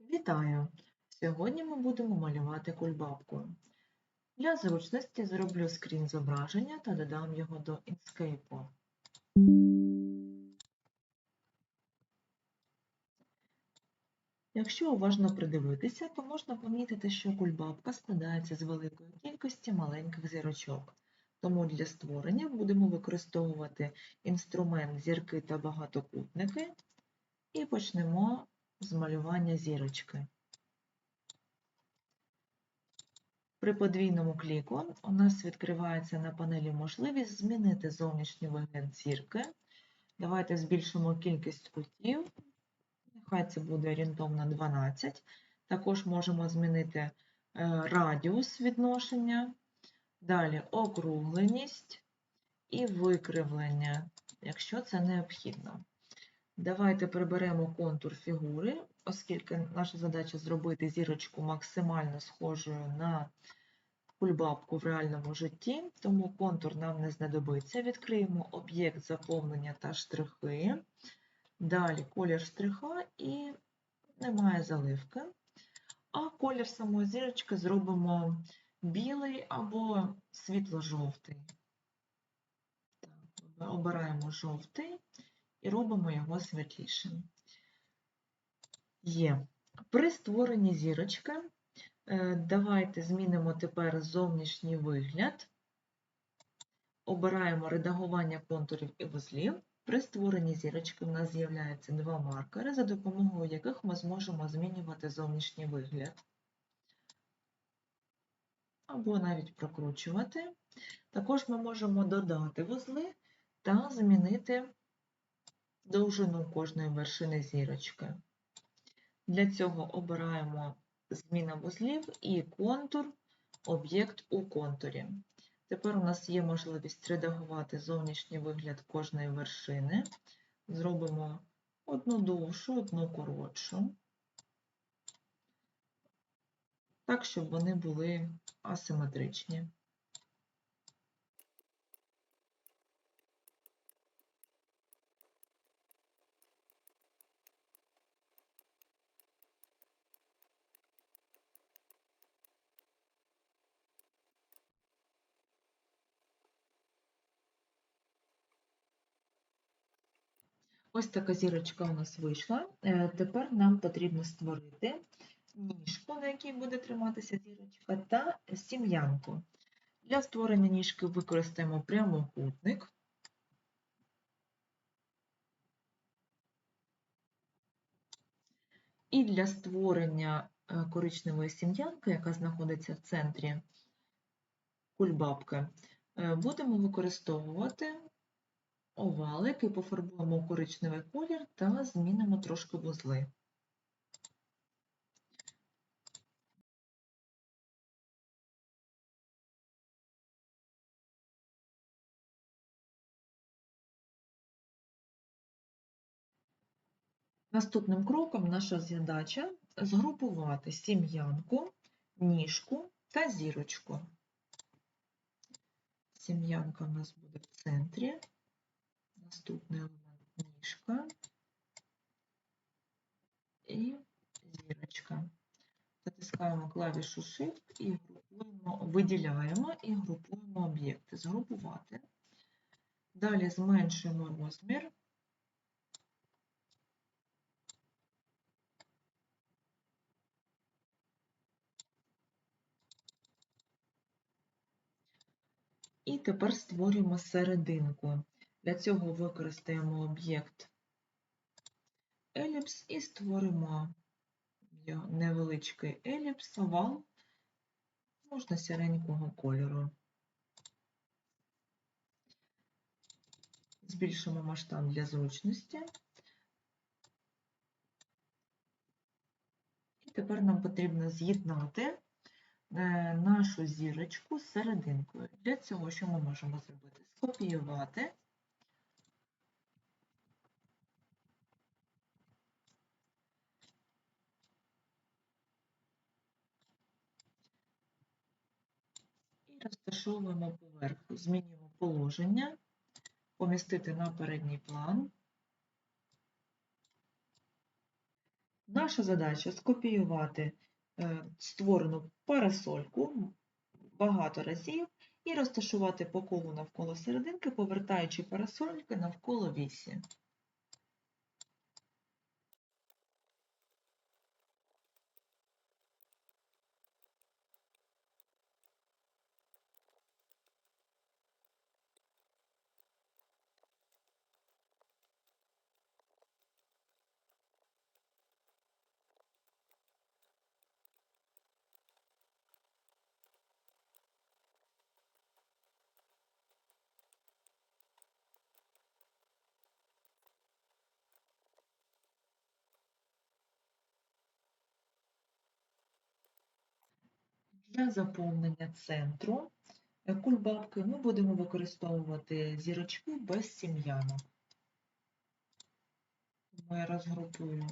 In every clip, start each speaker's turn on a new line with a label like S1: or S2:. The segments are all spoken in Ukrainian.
S1: Вітаю! Сьогодні ми будемо малювати кульбабку. Для зручності зроблю скрін зображення та додам його до Inkscape. Якщо уважно придивитися, то можна помітити, що кульбабка складається з великої кількості маленьких зірочок. Тому для створення будемо використовувати інструмент зірки та багатокутники і почнемо з малювання зірочки. При подвійному кліку у нас відкривається на панелі можливість змінити зовнішній вигляд зірки. Давайте збільшимо кількість кутів. Нехай це буде орієнтовно 12. Також можемо змінити е, радіус відношення, далі округленість і викривлення, якщо це необхідно. Давайте приберемо контур фігури, оскільки наша задача зробити зірочку максимально схожою на кульбабку в реальному житті, тому контур нам не знадобиться. Відкриємо об'єкт заповнення та штрихи, далі колір штриха і немає заливки. А колір самої зірочки зробимо білий або світло-жовтий. Обираємо жовтий і робимо його світлішим. Є. При створенні зірочки е, давайте змінимо тепер зовнішній вигляд. Обираємо редагування контурів і вузлів. При створенні зірочки у нас з'являються два маркери, за допомогою яких ми зможемо змінювати зовнішній вигляд. Або навіть прокручувати. Також ми можемо додати вузли та змінити довжину кожної вершини зірочки. Для цього обираємо зміна вузлів і контур, об'єкт у контурі. Тепер у нас є можливість редагувати зовнішній вигляд кожної вершини. Зробимо одну довшу, одну коротшу, так, щоб вони були асиметричні. Ось така зірочка у нас вийшла. Е, Тепер нам потрібно створити ніжку, на якій буде триматися зірочка, та сім'янку. Для створення ніжки використаємо прямокутник. І для створення е, коричневої сім'янки, яка знаходиться в центрі кульбабки, е, будемо використовувати овалик і пофарбуємо у коричневий колір та змінимо трошки вузли. Наступним кроком наша задача згрупувати сім'янку, ніжку та зірочку. Сім'янка у нас буде в центрі, наступний елемент ніжка і зірочка. Затискаємо клавішу Shift і виділяємо і групуємо об'єкти. Згрупувати. Далі зменшуємо розмір. І тепер створюємо серединку. Для цього використаємо об'єкт еліпс і створимо невеличкий еліпс, овал, можна сіренького кольору. Збільшимо масштаб для зручності. І тепер нам потрібно з'єднати е, нашу зірочку з серединкою. Для цього що ми можемо зробити? Скопіювати. Розташовуємо поверху, змінюємо положення, помістити на передній план. Наша задача скопіювати е, створену парасольку багато разів і розташувати по колу навколо серединки, повертаючи парасольки навколо вісі. Для заповнення центру е, кульбабки ми будемо використовувати зірочки без сім'янок. Я розгрупую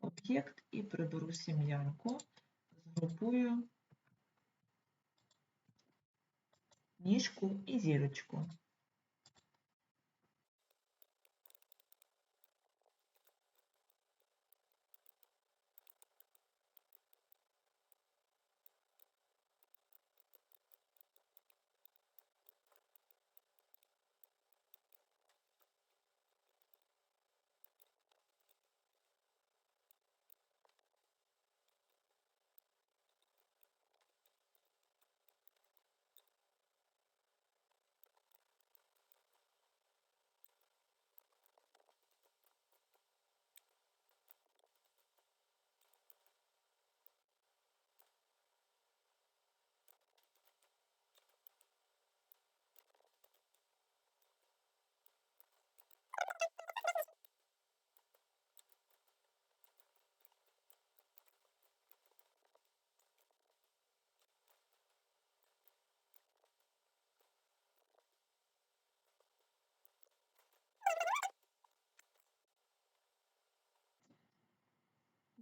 S1: об'єкт і приберу сім'янку, згрупую ніжку і зірочку.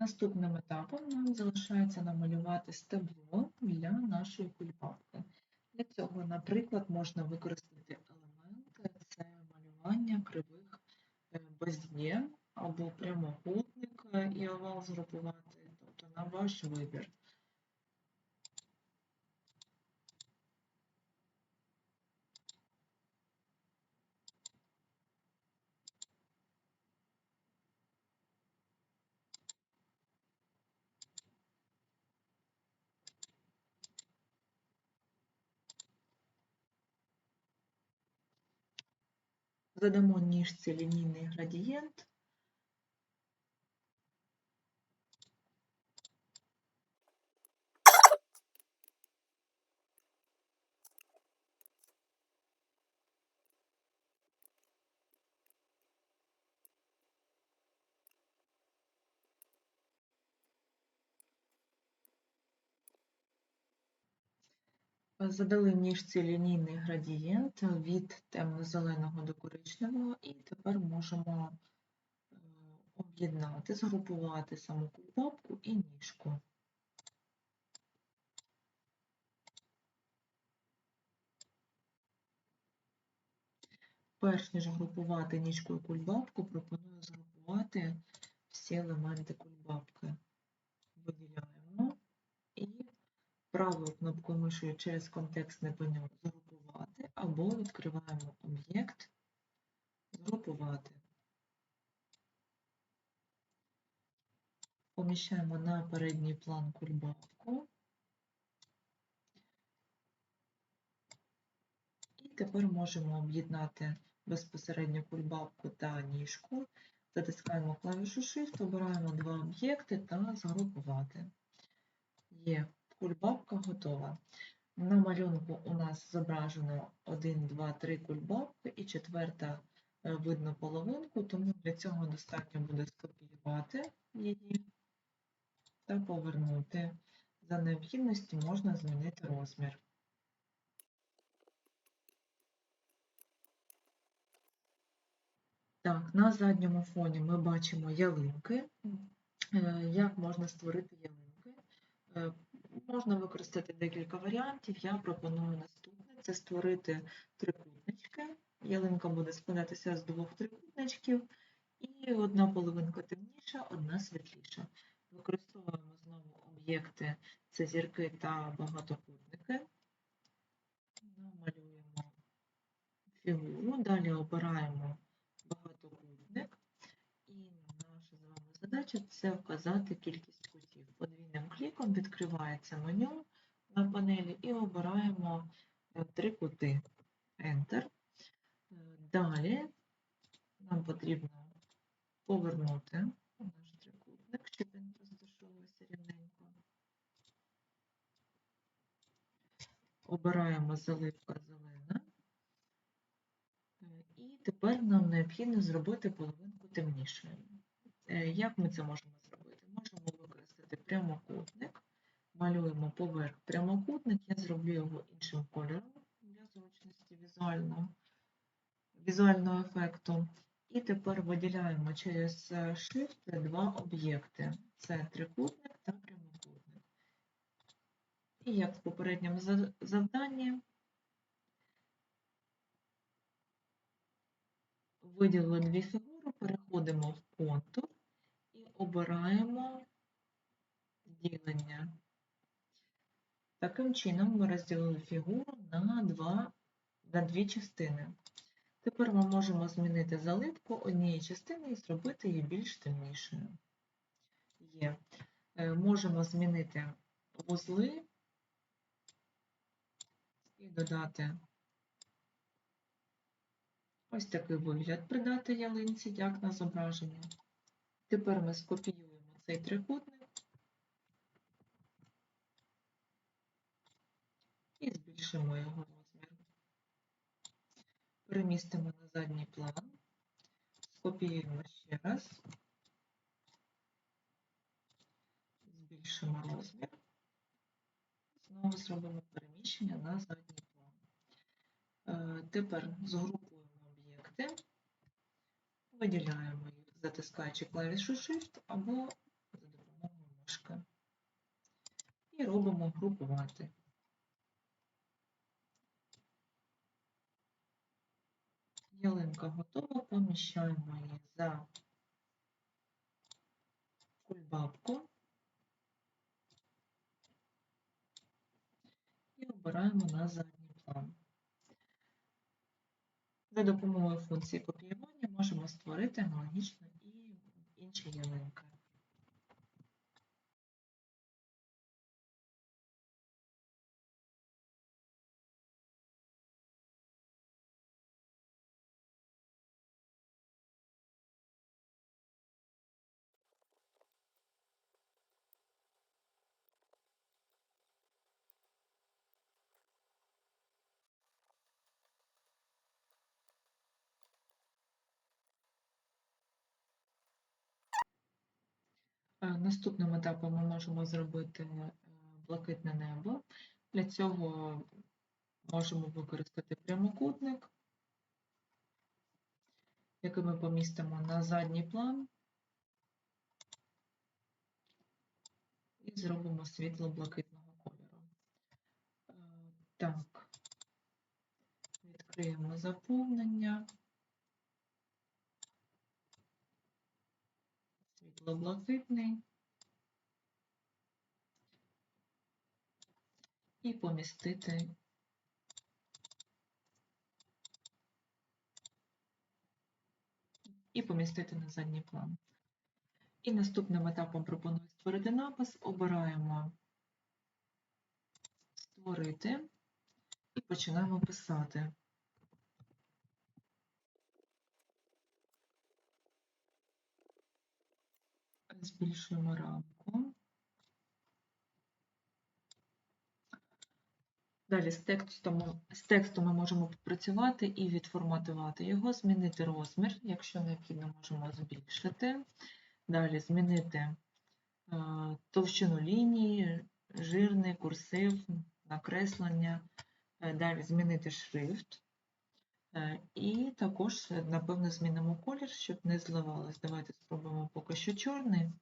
S1: Наступним етапом нам залишається намалювати стебло для нашої кульбабки. Для цього, наприклад, можна використати елементи, це малювання кривих е, бездє або прямокутник і овал згрупувати, тобто на ваш вибір. Задамо ніжці лінійний градієнт. Задали ніжці лінійний градієнт від темно-зеленого до коричневого, і тепер можемо е, об'єднати, згрупувати саму кульбабку і ніжку. Перш ніж групувати ніжку і кульбабку, пропоную згрупувати всі елементи кульбабки. Виділяємо правою кнопкою миші через контекстне меню згрупувати або відкриваємо об'єкт згрупувати. Поміщаємо на передній план кульбабку. І тепер можемо об'єднати безпосередньо кульбабку та ніжку. Затискаємо клавішу Shift, обираємо два об'єкти та згрупувати. Є кульбабка готова. На малюнку у нас зображено 1, 2, 3 кульбабки і четверта е, видно половинку, тому для цього достатньо буде скопіювати її та повернути. За необхідності можна змінити розмір. Так, на задньому фоні ми бачимо ялинки. Е, Як можна створити ялинки? Можна використати декілька варіантів. Я пропоную наступне: це створити трикутнички. Ялинка буде складатися з двох трикутничків, і одна половинка темніша, одна світліша. Використовуємо знову об'єкти, це зірки та багатокутники. Намалюємо фігуру, далі обираємо багатокутник. І наша з вами задача це вказати кількість кліком відкривається меню на панелі і обираємо е, три кути. Enter. Е, Далі нам потрібно повернути наш трикутник, щоб він розташовувався рівненько. Обираємо заливка зелена. Е, І тепер нам необхідно зробити половинку темнішою. Як ми це можемо прямокутник, малюємо поверх прямокутник, я зроблю його іншим кольором для зручності візуального, візуального ефекту. І тепер виділяємо через Shift два об'єкти. Це трикутник та прямокутник. І як в попередньому завданні, виділили дві фігури, переходимо в контур і обираємо ділення. Таким чином ми розділили фігуру на, два, на дві частини. Тепер ми можемо змінити заливку однієї частини і зробити її більш темнішою. Є. Е, Можемо змінити вузли і додати ось такий вигляд придати ялинці, як на зображенні. Тепер ми скопіюємо цей трикутник і збільшимо його розмір. Перемістимо на задній план, скопіюємо ще раз, збільшимо розмір, знову зробимо переміщення на задній план. Е, Тепер згрупуємо об'єкти, виділяємо їх, затискаючи клавішу Shift або за допомогою мишки. І робимо групувати. Ялинка готова, поміщаємо її за кульбабку і обираємо на задній план. За допомогою функції копіювання можемо створити аналогічно і інші ялинки. Наступним етапом ми можемо зробити е, блакитне небо. Для цього можемо використати прямокутник, який ми помістимо на задній план і зробимо світло блакитного кольору. Е, Так, відкриємо заповнення. Світло-блакитний. І помістити і помістити на задній план. І наступним етапом пропоную створити напис. Обираємо створити і починаємо писати. Збільшуємо рамку. Далі з текстом, з текстом ми можемо попрацювати і відформатувати його, змінити розмір, якщо необхідно, можемо збільшити. Далі змінити е, товщину лінії, жирний, курсив, накреслення. Е, Далі змінити шрифт. Е, І також, е, напевно, змінимо колір, щоб не зливалось. Давайте спробуємо поки що чорний,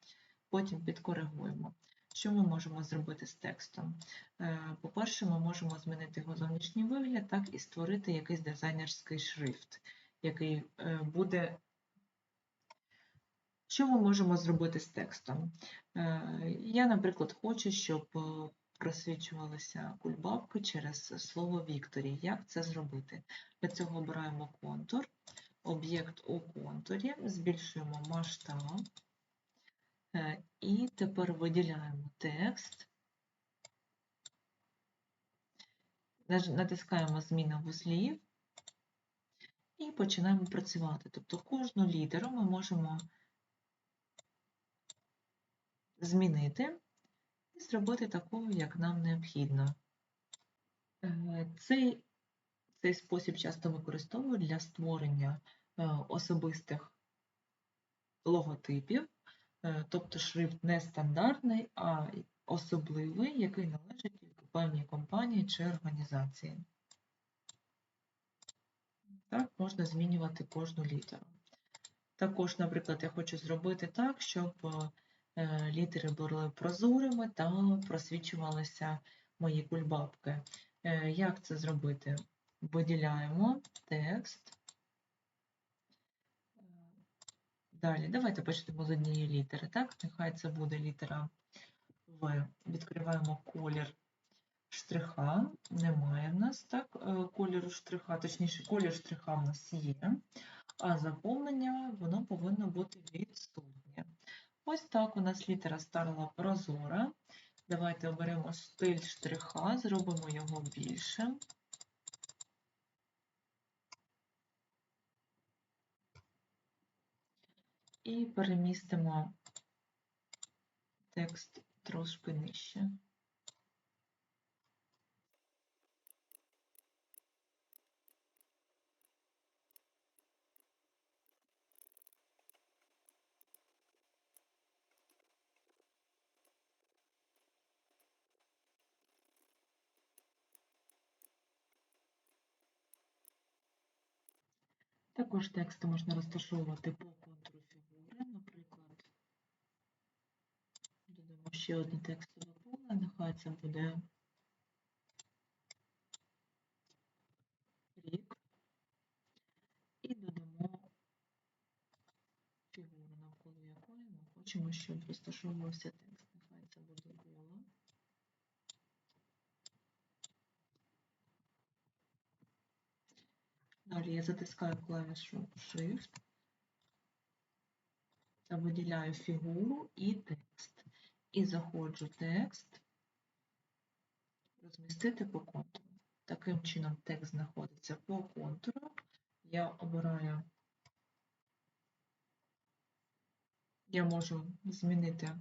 S1: потім підкоригуємо. Що ми можемо зробити з текстом? Е, По-перше, ми можемо змінити його зовнішній вигляд, так і створити якийсь дизайнерський шрифт, який буде Що ми можемо зробити з текстом? Я, наприклад, хочу, щоб просвічувалися кульбабки через слово Вікторі. Як це зробити? Для цього обираємо контур, об'єкт у контурі, збільшуємо масштаб е, і тепер виділяємо текст. Натискаємо зміна вузлів і починаємо працювати. Тобто кожну літеру ми можемо змінити і зробити такою, як нам необхідно. Е, Цей, цей спосіб часто використовують для створення е, особистих логотипів, Е, тобто шрифт не стандартний, а особливий, який належить тільки певній компанії чи організації. Так, можна змінювати кожну літеру. Також, наприклад, я хочу зробити так, щоб літери були прозорими та просвічувалися мої кульбабки. Е, Як це зробити? Виділяємо текст. Е, Далі, давайте почнемо з однієї літери. Так, нехай це буде літера В. Відкриваємо колір штриха. Немає в нас так, е, кольору штриха, точніше, колір штриха в нас є, а заповнення воно повинно бути відсутнє. Ось так у нас літера стала прозора. Давайте оберемо стиль штриха, зробимо його більшим. І перемістимо текст трошки нижче. Також текст можна розташовувати по контуру фігури, наприклад, додамо ще одне текстове поле, нехай це буде рік, і додамо фігуру, навколо якої ми хочемо, щоб розташовувався текст. Нехай це буде гола. Далі я затискаю клавішу Shift та виділяю фігуру і текст. І заходжу текст розмістити по контуру. Таким чином текст знаходиться по контуру. Я обираю, я можу змінити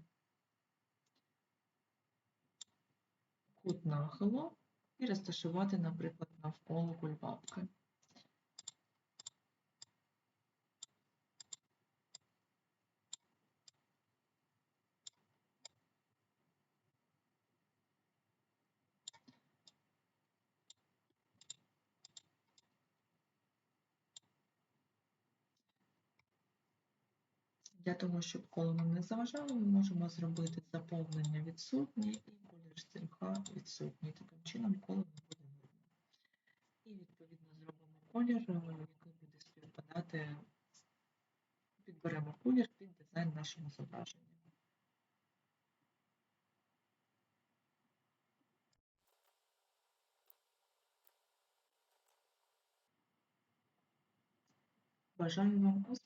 S1: кут нахилу і розташувати, наприклад, навколо кульбабки. Для того, щоб коло нам не заважало, ми можемо зробити заповнення відсутнє і колір штриха відсутній. Таким чином коло не буде видно. І відповідно зробимо колір, е, який буде співпадати, підберемо колір під дизайн нашого зображення. Бажаю вам успіху!